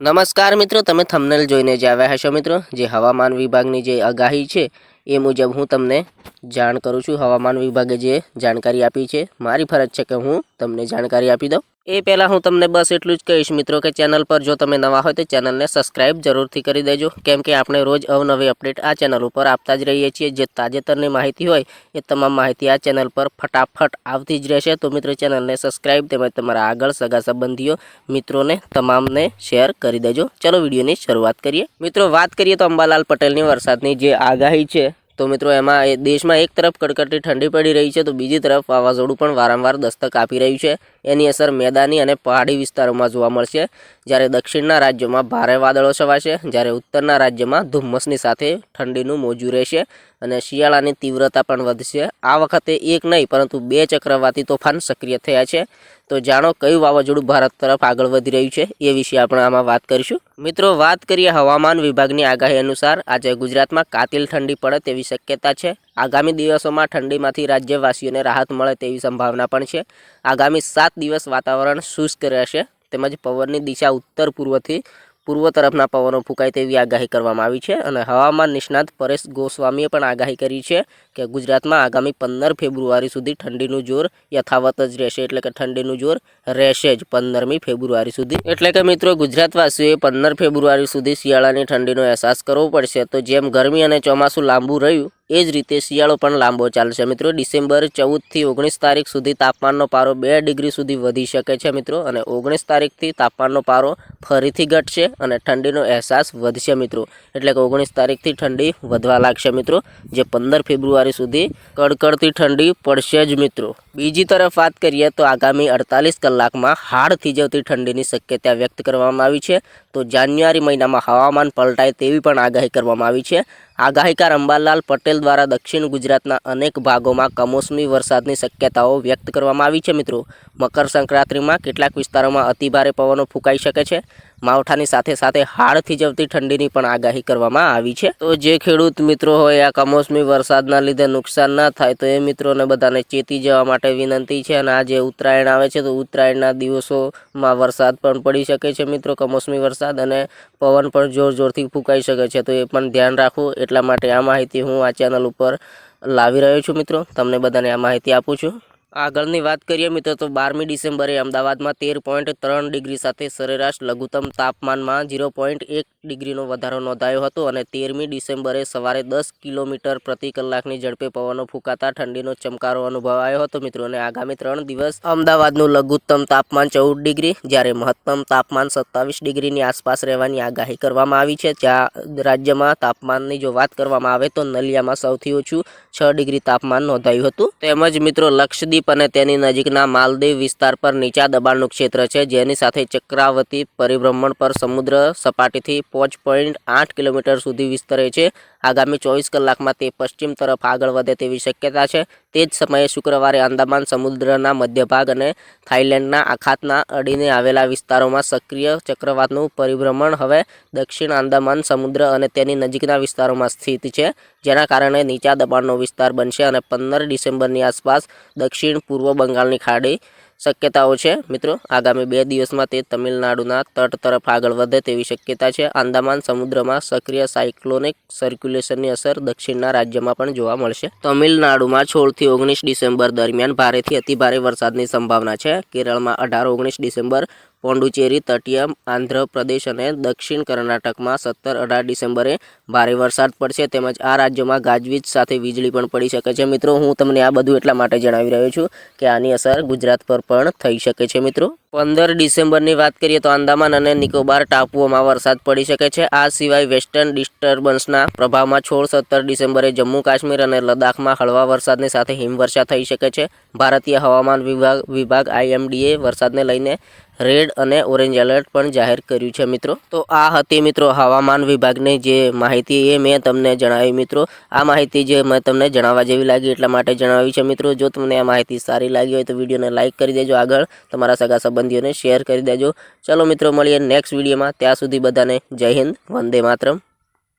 નમસ્કાર મિત્રો, તમે થંબનેલ જોઈને જ આવ્યા હશો મિત્રો. જે હવામાન વિભાગની જે આગાહી છે, એ મુજબ હું તમને જાણ કરું છું. હવામાન વિભાગે જે જાણકારી આપી છે, મારી ફરજ છે કે હું તમને જાણકારી આપી દઉં. એ પહેલાં હું તમને બસ એટલું જ કહીશ મિત્રો કે ચેનલ પર જો તમે નવા હોય તો ચેનલને સબસ્ક્રાઇબ જરૂરથી કરી દેજો. કેમ કે આપણે રોજ અવનવી અપડેટ આ ચેનલ ઉપર આપતા જ રહીએ છીએ. જે તાજેતરની માહિતી હોય એ તમામ માહિતી આ ચેનલ પર ફટાફટ આવતી જ રહેશે. તો મિત્રો ચેનલને સબસ્ક્રાઇબ તેમજ તમારા આગળ સગા સંબંધીઓ, મિત્રોને તમામને શેર કરી દેજો. ચલો વિડીયોની શરૂઆત કરીએ. મિત્રો વાત કરીએ તો અંબાલાલ પટેલની વરસાદની. જે આગાહી છે તો મિત્રો, એમાં દેશમાં એક તરફ કડકડતી ઠંડી પડી રહી છે, તો બીજી તરફ વાવાઝોડું પણ વારંવાર દસ્તક આપી રહ્યું છે. એની અસર મેદાની અને પહાડી વિસ્તારોમાં જોવા મળશે. જ્યારે દક્ષિણના રાજ્યોમાં ભારે વાદળો છવાશે, જ્યારે ઉત્તરના રાજ્યમાં ધુમ્મસની સાથે ઠંડીનું મોજું રહેશે. અને શિયાળાની તીવ્રતા પણ વધશે. આ વખતે એક નહીં, પરંતુ બે ચક્રવાતી તોફાન સક્રિય થયા છે. તો જાણો કયું વાવાઝોડું ભારત તરફ આગળ વધી રહ્યું છે, એ વિશે આપણે આમાં વાત કરીશું. મિત્રો, વાત કરીએ હવામાન વિભાગની આગાહી અનુસાર. આજે ગુજરાતમાં કાતિલ ઠંડી પડે તેવી શક્યતા છે. આગામી દિવસોમાં ઠંડીમાંથી રાજ્યવાસીઓને રાહત મળે તેવી સંભાવના પણ છે. આગામી સાત દિવસ વાતાવરણ શુષ્ક રહેશે. તેમજ પવનની દિશા ઉત્તર પૂર્વથી પૂર્વ તરફના પવનો ફૂંકાય તેવી આગાહી કરવામાં આવી છે અને હવામાન નિષ્ણાત પરેશ ગોસ્વામીએ પણ આગાહી કરી છે કે ગુજરાતમાં આગામી પંદર ફેબ્રુઆરી સુધી ઠંડીનું જોર યથાવત જ રહેશે. એટલે કે ઠંડીનું જોર રહેશે જ પંદરમી ફેબ્રુઆરી સુધી. એટલે કે મિત્રો, ગુજરાતવાસીઓએ પંદર ફેબ્રુઆરી સુધી શિયાળાની ઠંડીનો અહેસાસ કરવો પડશે. તો જેમ ગરમી અને ચોમાસું લાંબુ રહ્યું એ જ રીતે શિયાળો પણ લાંબો ચાલશે. મિત્રો, ડિસેમ્બર ચૌદથી ઓગણીસ તારીખ સુધી તાપમાનનો પારો બે ડિગ્રી સુધી વધી શકે છે, મિત્રો, અને ઓગણીસ તારીખથી તાપમાનનો પારો ફરીથી ઘટશે અને ઠંડીનો અહેસાસ વધશે, મિત્રો. એટલે કે ઓગણીસ તારીખથી ઠંડી વધવા લાગશે, મિત્રો. જે પંદર ફેબ્રુઆરી સુધી કડકડતી ઠંડી પડશે જ, મિત્રો. બીજી તરફ વાત કરીએ તો આગામી અડતાલીસ કલાકમાં હાડ થીજવતી ઠંડીની શક્યતા વ્યક્ત કરવામાં આવી છે. તો જાન્યુઆરી મહિનામાં હવામાન પલટાય તેવી પણ આગાહી કરવામાં આવી છે. આગાહીકાર અંબાલાલ પટેલ દ્વારા દક્ષિણ ગુજરાતના અનેક ભાગોમાં કમોસમી વરસાદની શક્યતાઓ વ્યક્ત કરવામાં આવી છે મિત્રો. મકર સંક્રાંતિમાં કેટલાક વિસ્તારોમાં અતિભારે પવનો ફૂંકાઈ શકે છે. માવઠાની સાથે સાથે હાડ થીજવતી ઠંડીની પણ આગાહી કરવામાં આવી છે. તો જે ખેડૂત મિત્રો હોય આ કમોસમી વરસાદના લીધે નુકસાન ના થાય તો એ મિત્રોને બધાને ચેતી જવા માટે વિનંતી છે અને આ જે ઉત્તરાયણ આવે છે તો ઉત્તરાયણના દિવસોમાં વરસાદ પણ પડી શકે છે મિત્રો, કમોસમી વરસાદ અને પવન પણ જોર જોરથી ફૂંકાઈ શકે છે. તો એ પણ ધ્યાન રાખવું એટલા માટે આ માહિતી હું આ ચેનલ ઉપર લાવી રહ્યો છું મિત્રો. તમને બધાને આ માહિતી આપું છું. આગળની વાત કરીએ મિત્રો, તો બારમી ડિસેમ્બરે અમદાવાદમાં તેર પોઈન્ટ ત્રણ ડિગ્રી સાથે સરેરાશ લઘુત્તમ તાપમાનમાં ઝીરો પોઈન્ટ એક ડિગ્રીનો વધારો નોંધાયો હતો અને તેરમી ડિસેમ્બરે સવારે દસ કિલોમીટર પ્રતિ કલાકની ઝડપે પવનો ફૂંકાતા ઠંડીનો ચમકારો અનુભવાયો હતો મિત્રો. અને આગામી ત્રણ દિવસ અમદાવાદનું લઘુત્તમ તાપમાન ચૌદ ડિગ્રી, જ્યારે મહત્તમ તાપમાન સત્તાવીસ ડિગ્રીની આસપાસ રહેવાની આગાહી કરવામાં આવી છે. જ્યાં રાજ્યમાં તાપમાનની જો વાત કરવામાં આવે તો નલિયામાં સૌથી ઓછું છ ડિગ્રી તાપમાન નોંધાયું હતું. તેમજ મિત્રો, લક્ષદ્વીપ અને તેની નજીકના માલદીવ વિસ્તાર પર નીચા દબાણનું ક્ષેત્ર છે, જેની સાથે ચક્રાવતી પરિભ્રમણ પર સમુદ્ર સપાટીથી પાંચ પોઈન્ટ આઠ કિલોમીટર સુધી વિસ્તરે છે. આગામી ચોવીસ કલાકમાં તે પશ્ચિમ તરફ આગળ વધે તેવી શક્યતા છે. તે જ સમયે શુક્રવારે અંદામાન સમુદ્રના મધ્યભાગ અને થાઇલેન્ડના આખાતના અડીને આવેલા વિસ્તારોમાં સક્રિય ચક્રવાતનું પરિભ્રમણ હવે દક્ષિણ આંદામાન સમુદ્ર અને તેની નજીકના વિસ્તારોમાં સ્થિત છે, જેના કારણે નીચા દબાણનો વિસ્તાર બનશે અને પંદર ડિસેમ્બરની આસપાસ દક્ષિણ પૂર્વ બંગાળની ખાડી શક્યતાઓ છે. મિત્રો, આગામી બે દિવસમાં તે તમિલનાડુના તટ તરફ આગળ વધે તેવી શક્યતા છે. આંદામાન સમુદ્રમાં સક્રિય સાયક્લોનિક સર્ક્યુલેશનની અસર દક્ષિણના રાજ્યમાં પણ જોવા મળશે. તમિલનાડુમાં સોળથી ઓગણીસ ડિસેમ્બર દરમિયાન ભારેથી અતિભારે વરસાદની સંભાવના છે. કેરળમાં અઢાર, ઓગણીસ ડિસેમ્બર પોંડુચેરી તટીય, આંધ્રપ્રદેશ અને દક્ષિણ કર્ણાટકમાં સત્તર અઢાર ડિસેમ્બરે ભારે વરસાદ પડશે તેમજ આ રાજ્યોમાં ગાજવીજ સાથે વીજળી પણ પડી શકે છે. મિત્રો, હું તમને આ બધું એટલા માટે જણાવી રહ્યો છું કે આની અસર ગુજરાત પર પણ થઈ શકે છે. મિત્રો, પંદર ડિસેમ્બરની વાત કરીએ તો આંદામાન અને નિકોબાર ટાપુઓમાં વરસાદ પડી શકે છે. આ સિવાય વેસ્ટર્ન ડિસ્ટર્બન્સના પ્રભાવમાં છોળ સત્તર ડિસેમ્બરે જમ્મુ કાશ્મીર અને લદ્દાખમાં હળવા વરસાદની સાથે હિમવર્ષા થઈ શકે છે. ભારતીય હવામાન વિભાગ વિભાગ આઈએમડીએ વરસાદને લઈને રેડ અને ઓરેન્જ એલર્ટ પણ જાહેર કર્યું છે, મિત્રો. તો આ હતી, મિત્રો, હવામાન વિભાગની જે માહિતી એ મેં તમને જણાવી, મિત્રો. આ માહિતી જે મેં તમને જણાવવા જેવી લાગી એટલા માટે જણાવી છે, મિત્રો. જો તમને આ માહિતી સારી લાગી હોય તો વિડીયોને લાઇક કરી દેજો. આગળ તમારા સગા સંબંધીઓને શેર કરી દેજો. ચલો, મિત્રો, મળીએ નેક્સ્ટ વિડીયોમાં. ત્યાં સુધી બધાને જય હિન્દ, વંદે માતરમ.